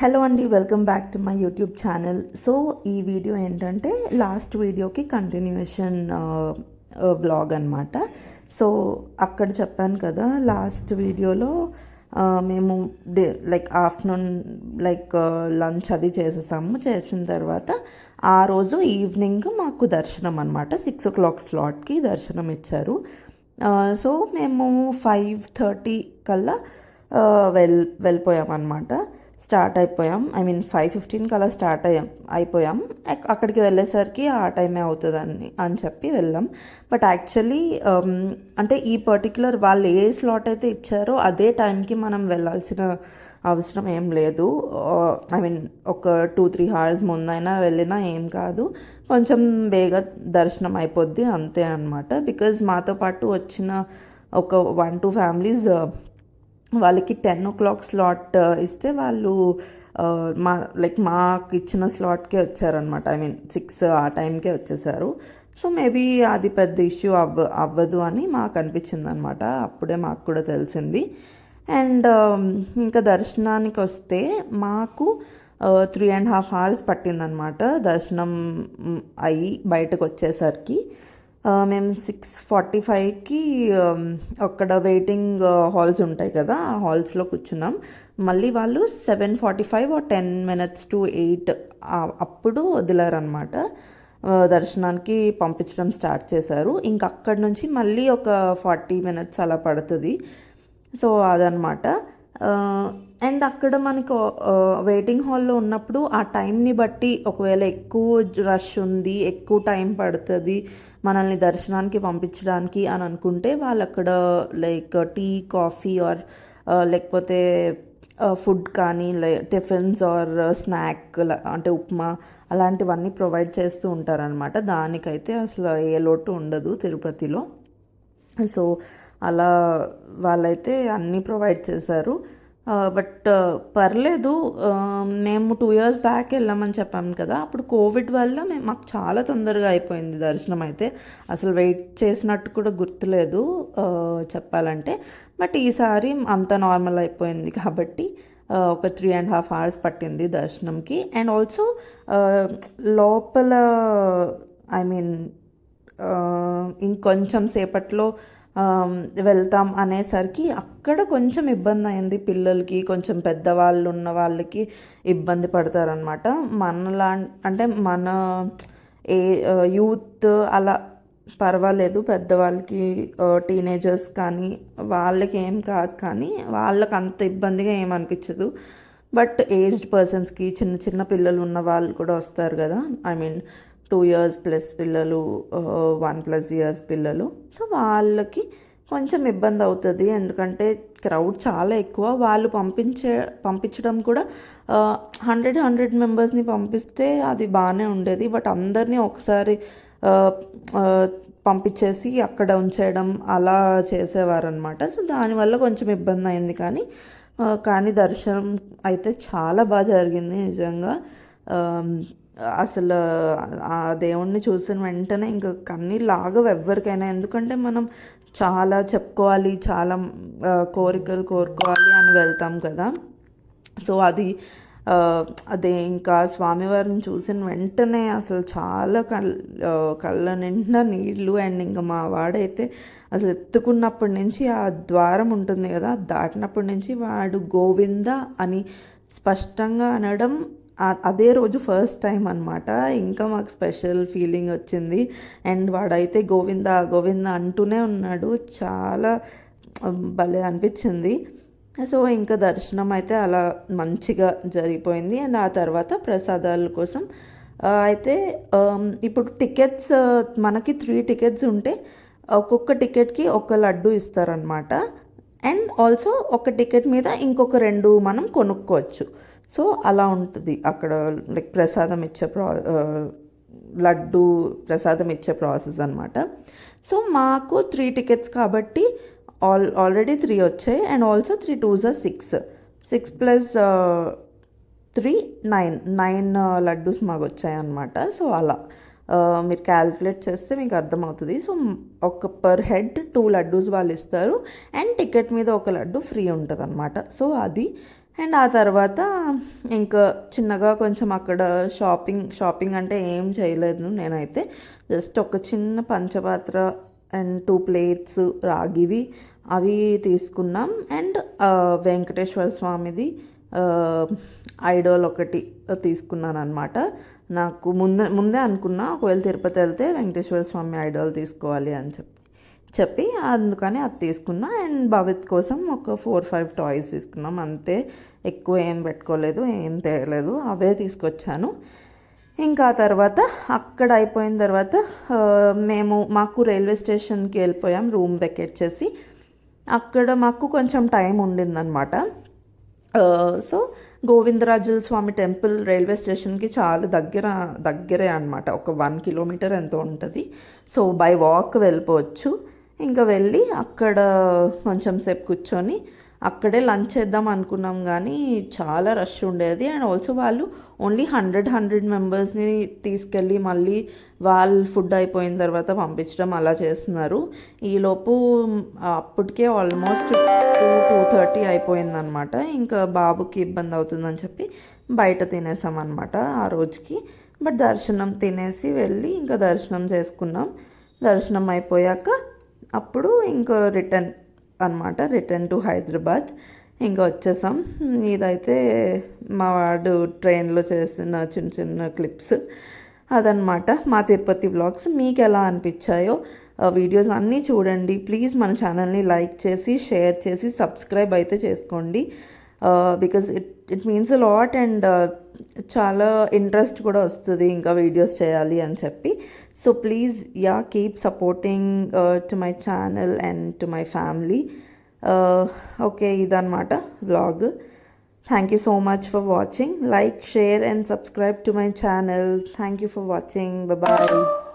Hello అండి welcome back to my YouTube channel so ఈ video ఏంటంటే లాస్ట్ వీడియోకి కంటిన్యూషన్ వ్లాగ్ అనమాట సో అక్కడ చెప్పాను కదా లాస్ట్ వీడియోలో uh, మేము day like afternoon like lunch అది చేసేసాము. చేసిన తర్వాత ఆ రోజు ఈవినింగ్ మాకు దర్శనం అనమాట సిక్స్ ఓ క్లాక్ స్లాట్కి దర్శనం ఇచ్చారు. Uh, సో మేము ఫైవ్ థర్టీ కల్లా uh, వెల్ వెళ్ళిపోయాం అనమాట స్టార్ట్ అయిపోయాం. ఐ మీన్ ఫైవ్ ఫిఫ్టీన్కి అలా స్టార్ట్ అయ్యాం. అయిపోయాం. అక్కడికి వెళ్ళేసరికి ఆ టైమే అవుతుందని అని చెప్పి వెళ్ళాం. బట్ యాక్చువల్లీ అంటే ఈ పర్టికులర్ వాళ్ళు ఏ స్లాట్ అయితే ఇచ్చారో అదే టైంకి మనం వెళ్ళాల్సిన అవసరం ఏం లేదు. ఐ మీన్ ఒక టూ త్రీ అవర్స్ ముందైనా వెళ్ళినా ఏం కాదు. కొంచెం బేగా దర్శనం అయిపోద్ది అంతే అనమాట బికాజ్ మాతో పాటు వచ్చిన ఒక వన్ టూ ఫ్యామిలీస్ వాళ్ళకి ten o'clock slot uh, ఇస్తే వాళ్ళు uh, మా లైక్ మాకు ఇచ్చిన స్లాట్కే వచ్చారనమాట ఐ మీన్ సిక్స్ ఆ టైంకే వచ్చేసారు. సో మేబీ అది పెద్ద ఇష్యూ అవ్వ అవ్వదు అని మాకు అనిపించింది అనమాట అప్పుడే మాకు కూడా తెలిసింది. అండ్ um, ఇంకా దర్శనానికి వస్తే మాకు త్రీ అండ్ హాఫ్ అవర్స్ పట్టిందనమాట దర్శనం mm, అయ్యి బయటకు వచ్చేసరికి. మేము సిక్స్ ఫార్టీ ఫైవ్కి అక్కడ వెయిటింగ్ హాల్స్ uh, ఉంటాయి కదా ఆ హాల్స్లో కూర్చున్నాం. మళ్ళీ వాళ్ళు seven forty five ten minutes to eight అప్పుడు వదిలారనమాట దర్శనానికి పంపించడం స్టార్ట్ చేశారు. ఇంకా అక్కడి నుంచి మళ్ళీ ఒక ఫార్టీ మినిట్స్ అలా పడుతుంది. సో అదనమాట అండ్ అక్కడ మనకు వెయిటింగ్ హాల్లో ఉన్నప్పుడు ఆ టైంని బట్టి ఒకవేళ ఎక్కువ రష్ ఉంది ఎక్కువ టైం పడుతుంది మనల్ని దర్శనానికి పంపించడానికి అని అనుకుంటే వాళ్ళు అక్కడ లైక్ టీ కాఫీ ఆర్ లేకపోతే ఫుడ్ కానీ టిఫిన్స్ ఆర్ స్నాక్ అంటే ఉప్మా అలాంటివన్నీ ప్రొవైడ్ చేస్తూ ఉంటారనమాట దానికైతే అసలు ఏ లోటు ఉండదు తిరుపతిలో. సో అలా వాళ్ళైతే అన్నీ ప్రొవైడ్ చేశారు. బట్ పర్లేదు మేము టూ ఇయర్స్ బ్యాక్ వెళ్ళామని చెప్పాము కదా అప్పుడు కోవిడ్ వల్ల మేము మాకు చాలా తొందరగా అయిపోయింది దర్శనం అయితే. అసలు వెయిట్ చేసినట్టు కూడా గుర్తులేదు చెప్పాలంటే. బట్ ఈసారి అంత నార్మల్ అయిపోయింది కాబట్టి ఒక త్రీ అండ్ హాఫ్ అవర్స్ పట్టింది దర్శనంకి. అండ్ ఆల్సో లోపల ఐ మీన్ ఇంకొంచెం సేపట్లో వెళ్తాం అనేసరికి అక్కడ కొంచెం ఇబ్బంది అయింది. పిల్లలకి కొంచెం పెద్దవాళ్ళు ఉన్న వాళ్ళకి ఇబ్బంది పడతారనమాట మనలా అంటే మన ఏ యూత్ అలా పర్వాలేదు. పెద్దవాళ్ళకి టీనేజర్స్ కానీ వాళ్ళకి ఏం కాదు కానీ వాళ్ళకి అంత ఇబ్బందిగా ఏమనిపించదు బట్ ఏజ్డ్ పర్సన్స్కి చిన్న చిన్న పిల్లలు ఉన్న వాళ్ళు కూడా వస్తారు కదా. I mean two years plus పిల్లలు వన్ ప్లస్ ఇయర్స్ పిల్లలు. సో వాళ్ళకి కొంచెం ఇబ్బంది అవుతుంది. ఎందుకంటే క్రౌడ్ చాలా ఎక్కువ. వాళ్ళు పంపించే పంపించడం కూడా హండ్రెడ్ హండ్రెడ్ మెంబర్స్ని పంపిస్తే అది బాగానే ఉండేది. బట్ అందరినీ ఒకసారి పంపించేసి అక్కడ ఉంచేయడం అలా చేసేవారనమాట సో దానివల్ల కొంచెం ఇబ్బంది అయింది కానీ కానీ దర్శనం అయితే చాలా బాగా జరిగింది నిజంగా. అసలు ఆ దేవుణ్ణి చూసిన వెంటనే ఇంకా కన్నీళ్ళు ఆగవు ఎవరికైనా ఎందుకంటే మనం చాలా చెప్పుకోవాలి చాలా కోరికలు కోరుకోవాలి అని వెళ్తాం కదా. సో అది అదే ఇంకా స్వామివారిని చూసిన వెంటనే అసలు చాలా కళ్ళ కళ్ళ నిండా నీళ్ళు. అండ్ ఇంకా మా వాడైతే అసలు ఎత్తుకున్నప్పటి నుంచి ఆ ద్వారం ఉంటుంది కదా అది దాటినప్పటి నుంచి వాడు గోవింద అని స్పష్టంగా అనడం అదే రోజు ఫస్ట్ టైం అనమాట ఇంకా మాకు స్పెషల్ ఫీలింగ్ వచ్చింది. అండ్ వాడైతే గోవింద గోవింద అంటూనే ఉన్నాడు. చాలా భలే అనిపించింది. సో ఇంకా దర్శనం అయితే అలా మంచిగా జరిగిపోయింది. అండ్ ఆ తర్వాత ప్రసాదాల కోసం అయితే ఇప్పుడు టికెట్స్ మనకి త్రీ టికెట్స్ ఉంటే ఒక్కొక్క టికెట్కి ఒక లడ్డు ఇస్తారనమాట అండ్ ఆల్సో ఒక టికెట్ మీద ఇంకొక రెండు మనం కొనుక్కోవచ్చు. సో అలా ఉంటుంది. అక్కడ లైక్ ప్రసాదం ఇచ్చే ప్రా లడ్డు ప్రసాదం ఇచ్చే ప్రాసెస్ అనమాట సో మాకు త్రీ టికెట్స్ కాబట్టి ఆల్ ఆల్రెడీ త్రీ వచ్చాయి. And also three twos or six. Six plus three nine. Nine laddus మాకు వచ్చాయన్నమాట సో అలా. మీరు క్యాల్కులేట్ చేస్తే మీకు అర్థమవుతుంది. సో ఒక పర్ హెడ్ టూ లడ్డూస్ వాళ్ళు ఇస్తారు. అండ్ టికెట్ మీద ఒక లడ్డు ఫ్రీ ఉంటుంది అనమాట సో అది అండ్ ఆ తర్వాత ఇంకా చిన్నగా కొంచెం అక్కడ షాపింగ్ షాపింగ్ అంటే ఏం చేయలేదు నేనైతే. జస్ట్ ఒక చిన్న పంచపాత్ర అండ్ టూ ప్లేట్స్ రాగివి అవి తీసుకున్నాం. అండ్ వెంకటేశ్వర స్వామిది ఐడోల్ ఒకటి తీసుకున్నాను అనమాట నాకు ముందే ముందే అనుకున్నా ఒకవేళ తిరుపతి వెళ్తే వెంకటేశ్వర స్వామి ఐడోల్ తీసుకోవాలి అని చెప్పి. చెప్పి అందుకని అది తీసుకున్నా. అండ్ భవిత్ కోసం ఒక ఫోర్ ఫైవ్ టాయ్స్ తీసుకున్నాం. అంతే. ఎక్కువ ఏం పెట్టుకోలేదు ఏం తేయలేదు అవే తీసుకొచ్చాను. ఇంకా తర్వాత అక్కడ అయిపోయిన తర్వాత మేము మాకు రైల్వే స్టేషన్కి వెళ్ళిపోయాం రూమ్ వెకెట్ చేసి. అక్కడ మాకు కొంచెం టైం ఉండిందనమాట సో గోవిందరాజుల స్వామి టెంపుల్ రైల్వే స్టేషన్కి చాలా దగ్గర దగ్గరే అనమాట ఒక వన్ కిలోమీటర్ ఎంతో ఉంటుంది. సో బై వాక్ వెళ్ళిపోవచ్చు. ఇంకా వెళ్ళి అక్కడ కొంచెం సేపు కూర్చొని అక్కడే లంచ్ చేద్దాం అనుకున్నాం కానీ చాలా రష్ ఉండేది. అండ్ ఆల్సో వాళ్ళు ఓన్లీ హండ్రెడ్ హండ్రెడ్ మెంబర్స్ని తీసుకెళ్ళి మళ్ళీ వాళ్ళు ఫుడ్ అయిపోయిన తర్వాత పంపించడం అలా చేస్తున్నారు. ఈలోపు అప్పటికే ఆల్మోస్ట్ టూ టూ థర్టీ అయిపోయిందనమాట. ఇంకా బాబుకి ఇబ్బంది అవుతుందని చెప్పి బయట తినేసామన్నమాట ఆ రోజుకి. బట్ దర్శనం తినేసి వెళ్ళి ఇంకా దర్శనం చేసుకున్నాం. దర్శనం అయిపోయాక అప్పుడు ఇంకో రిటర్న్ అనమాట రిటర్న్ టు హైదరాబాద్. ఇంకా వచ్చేసాం. ఇదైతే మా వాడు ట్రైన్లో చేసిన చిన్న చిన్న క్లిప్స్ అదనమాట మా తిరుపతి వ్లాగ్స్ మీకు ఎలా అనిపించాయో వీడియోస్ అన్నీ చూడండి. ప్లీజ్ మన ఛానల్ని లైక్ చేసి షేర్ చేసి సబ్స్క్రైబ్ అయితే చేసుకోండి. Because it it means lot and చాలా ఇంట్రెస్ట్ కూడా వస్తుంది ఇంకా వీడియోస్ చేయాలి అని చెప్పి so please yeah keep supporting to my channel and to my family okay ఇదనమాట vlog thank you so much for watching like share and subscribe to my channel thank you for watching bye